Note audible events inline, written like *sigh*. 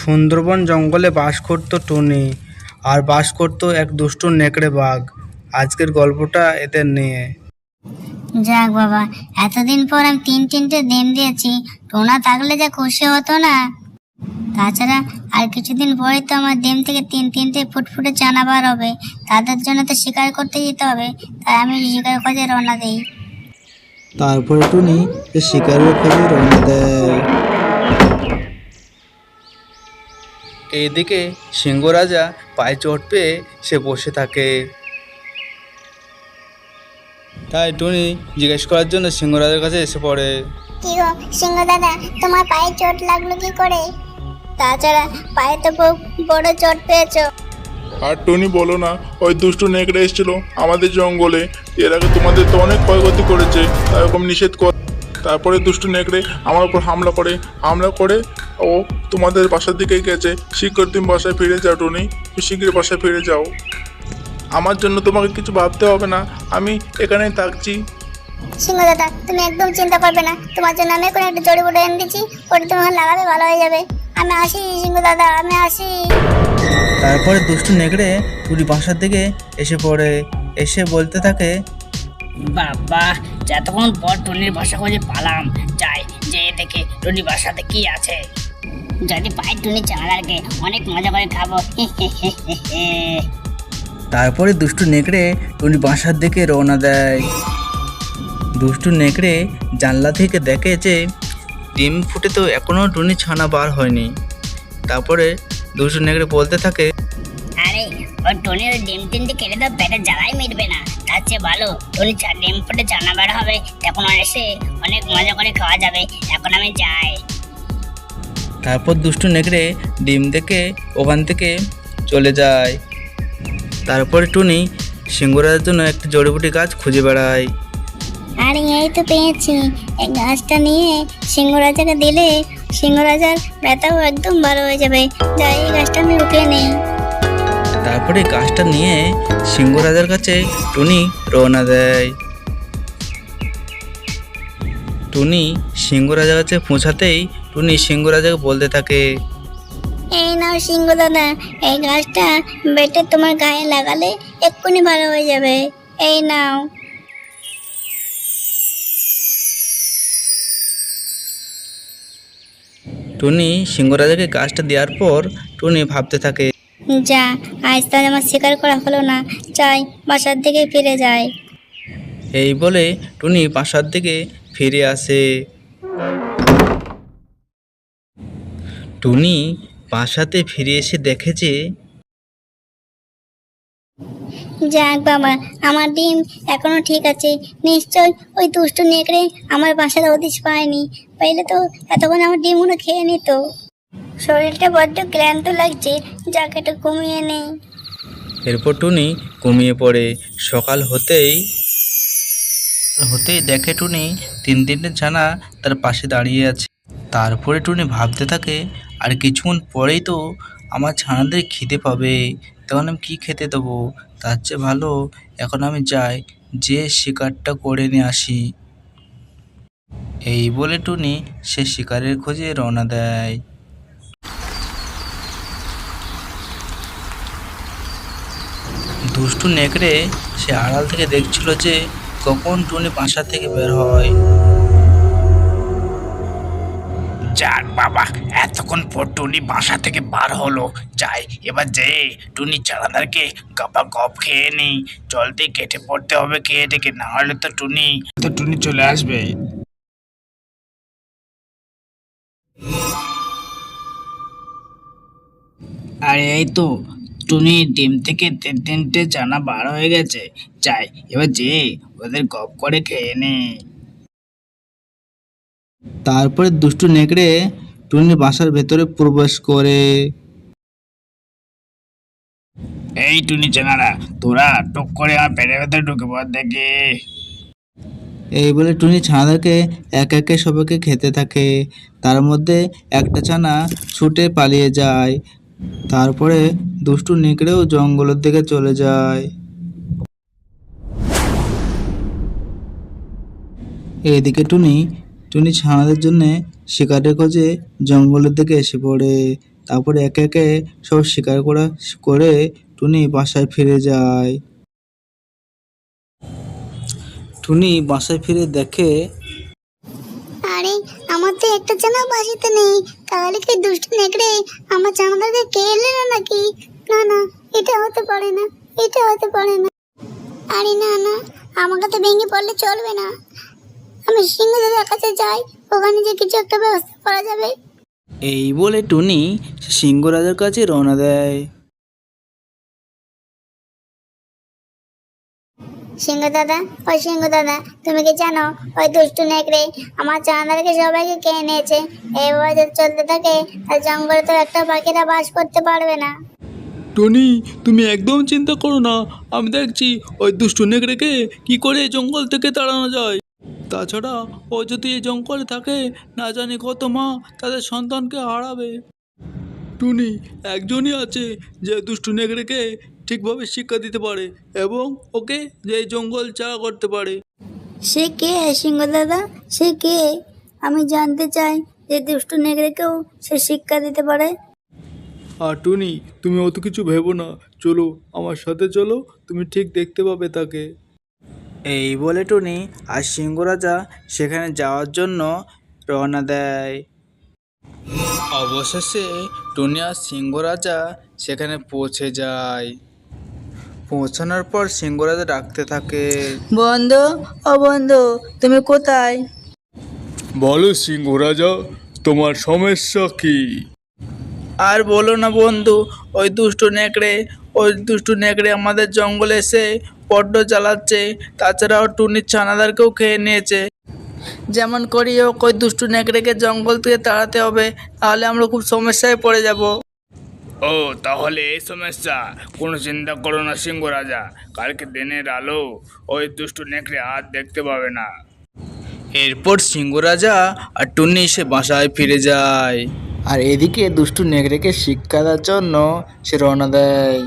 সুন্দরবন জঙ্গলে বাস করত টুনি, আর বাস করত এক দুষ্টু নেকড়ে বাঘ। আজকের গল্পটা এদের নিয়ে। যাক বাবা, এতদিন পর আমি তিন তিনটে ডিম দিয়েছি, টোনা থাকলে যা খুশি হতো না। তাছাড়া আর কিছুদিন পরে তো আমার ডিম থেকে তিন তিনটে ফুটফুটে চানা বার হবে। তাদের জন্য তো শিকার করতে যেতে হবে, তাই আমি শিকার খোঁজে রওনা দিই। তারপরে টুনি সে শিকারের খোঁজে রওনা দেয়। এইদিকে সিংহ রাজা পায়ে চোট পেয়ে সে বসে থাকে। তাই টুনি জিজ্ঞেস করার জন্য সিংহ রাজার কাছে এসে পড়ে। কি গো সিংহ দাদা তোমার পায়ে চোট লাগল কি করে? তাছাড়া পায়ে তো খুব বড় চোট পেয়েছ। আর টনি বলো না, ওই দুষ্টু নেকড়ে এসেছিল আমাদের জঙ্গলে। এর আগে তোমাদের তো অনেক ক্ষয়ক্ষতি করেছে এরকম নিষেধ কর। তারপরে দুষ্টু নেকড়ে আমার উপর হামলা করে হামলা করে ও তোমাদের বাসার দিকে গেছে। শীঘ্র তুমি বাসায় ফিরে যাও, টনি। তুমি শীঘ্র বাসায় ফিরে যাও। আমার জন্য তোমাকে কিছু ভাবতে হবে না, আমি এখানেই থাকছি। সিংহ দাদা তুমি একদম চিন্তা করবে না। তোমার জন্য আমি কোনো একটা জড়ি জড়িবুটি এনে দিচ্ছি, ওটা তোমার লাগাবে ভালো হয়ে যাবে। আমি আসি সিংহ দাদা আমি আসি। তারপরে দুষ্টু নেকড়ে টুনি বাসার দিকে এসে পড়ে। এসে বলতে থাকে বাবা যতক্ষণ পর টুনির বাসা খুঁজে পালাম যাই যে দেখে টুনির বাসাতে কি আছে। যদি পাই টুনি চাঁদারকে অনেক মজা করে খাব। *laughs* তারপরে দুষ্টু নেকড়ে টুনি বাসার দিকে রওনা দেয়। দুষ্টু নেকড়ে জানলা থেকে দেখে যে ডিম ফুটে তো এখনও টুনি ছানা বার হয়নি। তারপরে দুষ্টু নেকড়ে বলতে থাকে আরে ওই ডিম তিনটে কেটে তো পেটে জ্বালাই মিটবে না। তার চেয়ে ভালো টুনি চা- ডিম ফুটে চানা বের হবে। তখন এসে অনেক মজা করে খাওয়া যাবে। এখন আমি যাই। তারপর দুষ্টু নেকড়ে ডিম দেখে ওখান থেকে চলে যায়। তারপরে টুনি সিংহরাজের জন্য একটি জড়িবুটি গাছ খুঁজে বেড়ায়। আরে এই তো পেয়েছি। এই গাছটা নিয়ে সিংহরাজাকে দিলে সিংহরাজার ব্যথাও একদম ভালো হয়ে যাবে। যাই এই গাছটা আমি উঠিয়ে নেই। তারপরে গাছটা নিয়ে সিংহরাজার কাছে টুনি রওনা দেয়। টুনি সিংহরাজার কাছে পৌঁছাতেই টুনি সিংহরাজাকে বলতে থাকে এই নাও সিংহ দাদা এই গাছটা বেটে তোমার গায়ে লাগালে এক্ষুনি ভালো হয়ে যাবে। এই নাও। টুনি সিংহরাজাকে গাছটা দেওয়ার পর টুনি ভাবতে থাকে যা আজ তাহলে আমার শিকার করা হলো না। চাই বাসার দিকে ফিরে যায় এই বলে টুনি বাসার দিকে ফিরে আসে। টুনি বাসাতে ফিরে এসে দেখে যে যাক বাবা আমার ডিম এখনও ঠিক আছে। নিশ্চয় ওই দুষ্ট নেকড়ে আমার বাসার হদিশ পায়নি। পাইলে তো এতক্ষণ আমার ডিমগুলো খেয়ে নিত। শরীরটা বড্ড ক্লান্ত লাগছে একটু ঘুমিয়ে নেই। এরপর টুনি ঘুমিয়ে পড়ে। সকাল হতেই হতেই দেখে টুনি তিন তিনটে ছানা তার পাশে দাঁড়িয়ে আছে। তারপরে টুনি ভাবতে থাকে, আর কিছুক্ষণ পরেই তো আমার ছানাদের খিদে পাবে। তখন আমি কী খেতে দেবো? তার চেয়ে ভালো এখন আমি যাই, যে শিকারটা করে নিয়ে আসি। এই বলে টুনি সে শিকারের খোঁজে রওনা দেয়। দুষ্টু নেকড়ে সে আড়াল থেকে দেখছিল যে কখন টুনি বাসা থেকে বের হয়। যাক বাবা এতক্ষণ পর টুনি বাসা থেকে বার হলো। যাই এবার যে টুনি চাঁদাদারকে গপা গপ খেয়ে নেই। জলদি কেটে পড়তে হবে খেয়ে ডেকে না হলে তো টুনি তো টুনি চলে আসবে। আরে এই তো টুনি ডিম থেকে তিন তিনটে চানা বার হয়ে গেছে। চাই এবার যে, ওদের গপ করে খেয়ে নে। তারপরে দুষ্টু নেকড়ে টুনির বাসার ভেতরে প্রবেশ করে। এই টুনি চানারা তোরা টুক করে আমার পেটের ভেতরে ঢুকে পড় দেখে। এই বলে টুনি ছানাদেরকে এক একে সবাইকে খেতে থাকে। তার মধ্যে একটা ছানা ছুটে পালিয়ে যায়। তারপরে দুষ্টু নেকড়েও জঙ্গলের দিকে চলে যায়। এদিকে টুনি টুনি ছানাদের জন্যে শিকারের খোঁজে জঙ্গলের দিকে এসে পড়ে। তারপরে একে একে সব শিকার করা করে টুনি বাসায় ফিরে যায়। টুনি বাসায় ফিরে দেখে একটা চানা বাসিতে নেই। তাহলে কি দুষ্টু নেকড়ে আমার চানাদারকে কে এলে না নাকি? না না, এটা হতে পারে না, এটা হতে পারে না। আরে না না, আমাকে তো ভেঙে পড়লে চলবে না। আমি সিংহ দাদার কাছে যাই, ওখানে যে কিছু একটা ব্যবস্থা করা যাবে। এই বলে টুনি সিংহ রাজার কাছে রওনা দেয়। সিংহ দাদা, ওই সিংহ দাদা, তুমি কি জানো, ওই দুষ্টু নেকড়ে আমার চাঁদারকে সবাইকে খেয়ে নিয়েছে। এইভাবে যদি চলতে থাকে তাহলে জঙ্গলে তো একটা পাখিরা বাস করতে পারবে না। টনি, তুমি একদম চিন্তা করো না। আমি দেখছি ওই দুষ্টু নেকড়েকে কি করে জঙ্গল থেকে তাড়ানো যায়। তাছাড়া ও যদি এই জঙ্গলে থাকে, না জানি কত মা তাদের সন্তানকে হারাবে। টুনি, একজনই আছে যে দুষ্টু নেকড়েকে ঠিকভাবে শিক্ষা দিতে পারে এবং ওকে যে জঙ্গল চারা করতে পারে। সে কে সিংহ দাদা? সে কে? আমি জানতে চাই যে দুষ্টু নেকড়েকেও সে শিক্ষা দিতে পারে। আর টুনি তুমি অত কিছু ভেবো না। চলো আমার সাথে চলো তুমি ঠিক দেখতে পাবে তাকে। এই বলে টুনি আর সিংহ রাজা সেখানে যাওয়ার জন্য রওনা দেয়। অবশেষে টুনি আর সিংহ রাজা সেখানে পৌঁছে যায়। পৌঁছানোর পর সিংহ রাজা ডাকতে থাকে। বন্ধু ও বন্ধু তুমি কোথায়? বলো সিংহ রাজা তোমার সমস্যা কি? আর বলো না বন্ধু ওই দুষ্টু নেকড়ে ওই দুষ্টু নেকড়ে আমাদের জঙ্গলে এসে বড্ড জ্বালাচ্ছে তাছাড়াও টুনির ছানাদারকেও খেয়ে নিয়েছে। যেমন করি হোক ওই দুষ্টু নেকড়েকে জঙ্গল থেকে তাড়াতে হবে তাহলে আমরা খুব সমস্যায় পড়ে যাব। ও তাহলে এই সমস্যা। কোনো চিন্তা করো না সিংহ রাজা। কালকে দিনের আলো ওই দুষ্টু নেকড়ে আর দেখতে পাবে না। এরপর সিংহ রাজা আর টুনি সে বাসায় ফিরে যায়। আর এদিকে দুষ্টু নেকড়েকে শিক্ষা দেওয়ার জন্য সে রওনা দেয়।